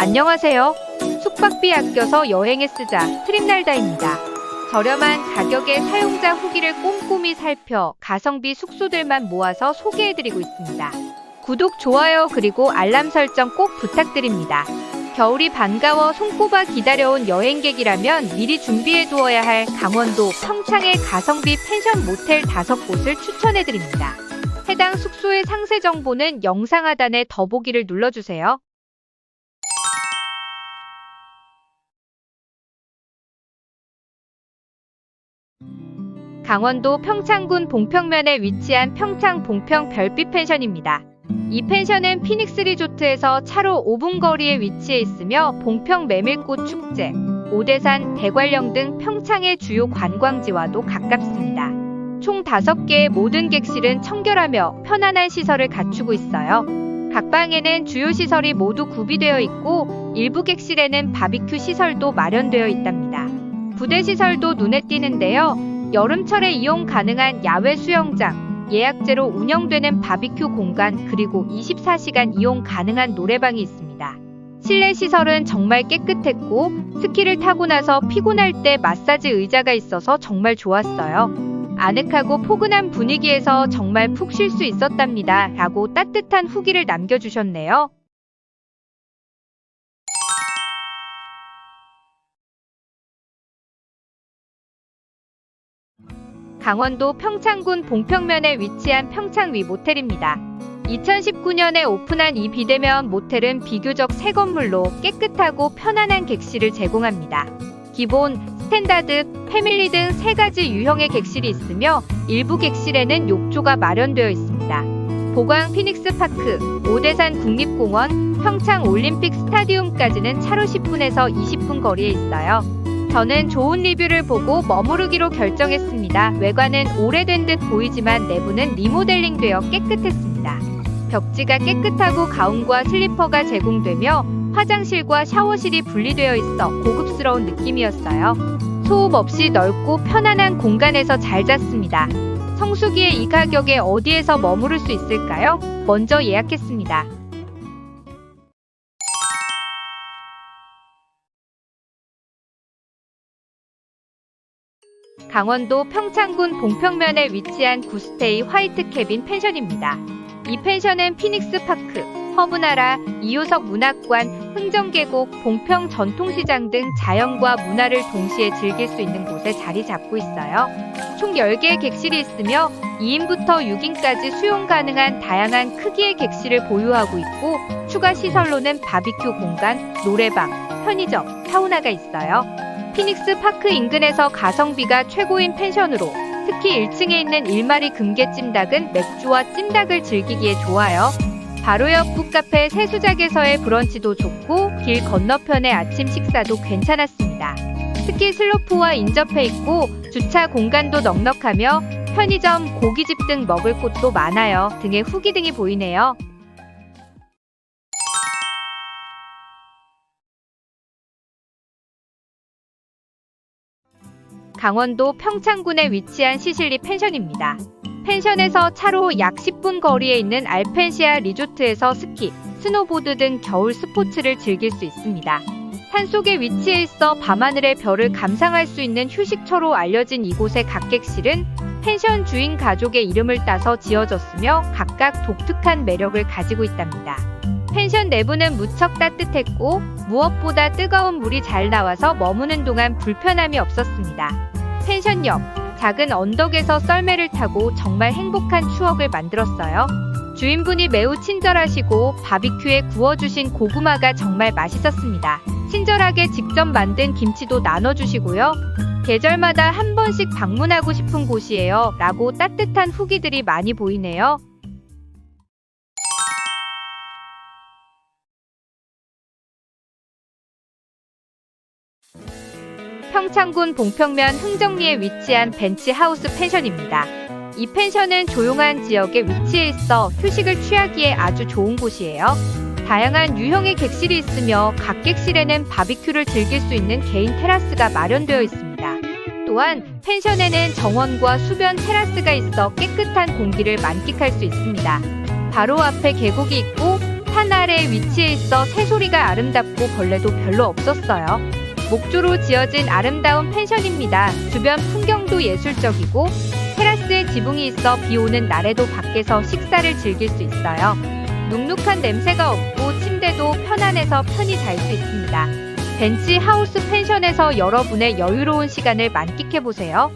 안녕하세요. 숙박비 아껴서 여행에 쓰자 트립날다입니다. 저렴한 가격에 사용자 후기를 꼼꼼히 살펴 가성비 숙소들만 모아서 소개해드리고 있습니다. 구독, 좋아요, 그리고 알람 설정 꼭 부탁드립니다. 겨울이 반가워 손꼽아 기다려온 여행객이라면 미리 준비해두어야 할 강원도 평창의 가성비 펜션 모텔 5곳을 추천해드립니다. 해당 숙소의 상세 정보는 영상 하단에 더보기를 눌러주세요. 강원도 평창군 봉평면에 위치한 평창 봉평 별빛 펜션입니다. 이 펜션은 피닉스 리조트에서 차로 5분 거리에 위치해 있으며 봉평 메밀꽃 축제, 오대산, 대관령 등 평창의 주요 관광지와도 가깝습니다. 총 5개의 모든 객실은 청결하며 편안한 시설을 갖추고 있어요. 각 방에는 주요 시설이 모두 구비되어 있고 일부 객실에는 바비큐 시설도 마련되어 있답니다. 부대 시설도 눈에 띄는데요. 여름철에 이용 가능한 야외 수영장, 예약제로 운영되는 바비큐 공간 그리고 24시간 이용 가능한 노래방이 있습니다. 실내 시설은 정말 깨끗했고 스키를 타고 나서 피곤할 때 마사지 의자가 있어서 정말 좋았어요. 아늑하고 포근한 분위기에서 정말 푹 쉴 수 있었답니다. 라고 따뜻한 후기를 남겨주셨네요. 강원도 평창군 봉평면에 위치한 평창위 모텔입니다. 2019년에 오픈한 이 비대면 모텔은 비교적 새 건물로 깨끗하고 편안한 객실을 제공합니다. 기본, 스탠다드, 패밀리 등 세 가지 유형의 객실이 있으며 일부 객실에는 욕조가 마련되어 있습니다. 보광 피닉스 파크, 오대산 국립공원, 평창 올림픽 스타디움까지는 차로 10분에서 20분 거리에 있어요. 저는 좋은 리뷰를 보고 머무르기로 결정했습니다. 외관은 오래된 듯 보이지만 내부는 리모델링 되어 깨끗했습니다. 벽지가 깨끗하고 가운과 슬리퍼가 제공되며 화장실과 샤워실이 분리되어 있어 고급스러운 느낌이었어요. 소음 없이 넓고 편안한 공간에서 잘 잤습니다. 성수기에 이 가격에 어디에서 머무를 수 있을까요? 먼저 예약했습니다. 강원도 평창군 봉평면에 위치한 구스테이 화이트 캐빈 펜션입니다. 이 펜션은 피닉스 파크, 허브나라, 이호석 문학관, 흥정계곡, 봉평 전통시장 등 자연과 문화를 동시에 즐길 수 있는 곳에 자리 잡고 있어요. 총 10개의 객실이 있으며 2인부터 6인까지 수용 가능한 다양한 크기의 객실을 보유하고 있고 추가 시설로는 바비큐 공간, 노래방, 편의점, 사우나가 있어요. 피닉스 파크 인근에서 가성비가 최고인 펜션으로 특히 1층에 있는 일마리 금게 찜닭은 맥주와 찜닭을 즐기기에 좋아요. 바로 옆 북카페 세수작에서의 브런치도 좋고 길 건너편의 아침 식사도 괜찮았습니다. 스키 슬로프와 인접해 있고 주차 공간도 넉넉하며 편의점, 고깃집 등 먹을 곳도 많아요. 등의 후기 등이 보이네요. 강원도 평창군에 위치한 시실리 펜션입니다. 펜션에서 차로 약 10분 거리에 있는 알펜시아 리조트에서 스키, 스노보드 등 겨울 스포츠를 즐길 수 있습니다. 산속에 위치해 있어 밤하늘의 별을 감상할 수 있는 휴식처로 알려진 이곳의 각 객실은 펜션 주인 가족의 이름을 따서 지어졌으며 각각 독특한 매력을 가지고 있답니다. 펜션 내부는 무척 따뜻했고 무엇보다 뜨거운 물이 잘 나와서 머무는 동안 불편함이 없었습니다. 펜션 옆 작은 언덕에서 썰매를 타고 정말 행복한 추억을 만들었어요. 주인분이 매우 친절하시고 바비큐에 구워주신 고구마가 정말 맛있었습니다. 친절하게 직접 만든 김치도 나눠주시고요. 계절마다 한 번씩 방문하고 싶은 곳이에요. 라고 따뜻한 후기들이 많이 보이네요. 평창군 봉평면 흥정리에 위치한 벤치하우스 펜션입니다. 이 펜션은 조용한 지역에 위치해 있어 휴식을 취하기에 아주 좋은 곳이에요. 다양한 유형의 객실이 있으며 각 객실에는 바비큐를 즐길 수 있는 개인 테라스가 마련되어 있습니다. 또한 펜션에는 정원과 수변 테라스가 있어 깨끗한 공기를 만끽할 수 있습니다. 바로 앞에 계곡이 있고 산 아래에 위치해 있어 새소리가 아름답고 벌레도 별로 없었어요. 목조로 지어진 아름다운 펜션입니다. 주변 풍경도 예술적이고 테라스에 지붕이 있어 비 오는 날에도 밖에서 식사를 즐길 수 있어요. 눅눅한 냄새가 없고 침대도 편안해서 편히 잘 수 있습니다. 벤치 하우스 펜션에서 여러분의 여유로운 시간을 만끽해 보세요.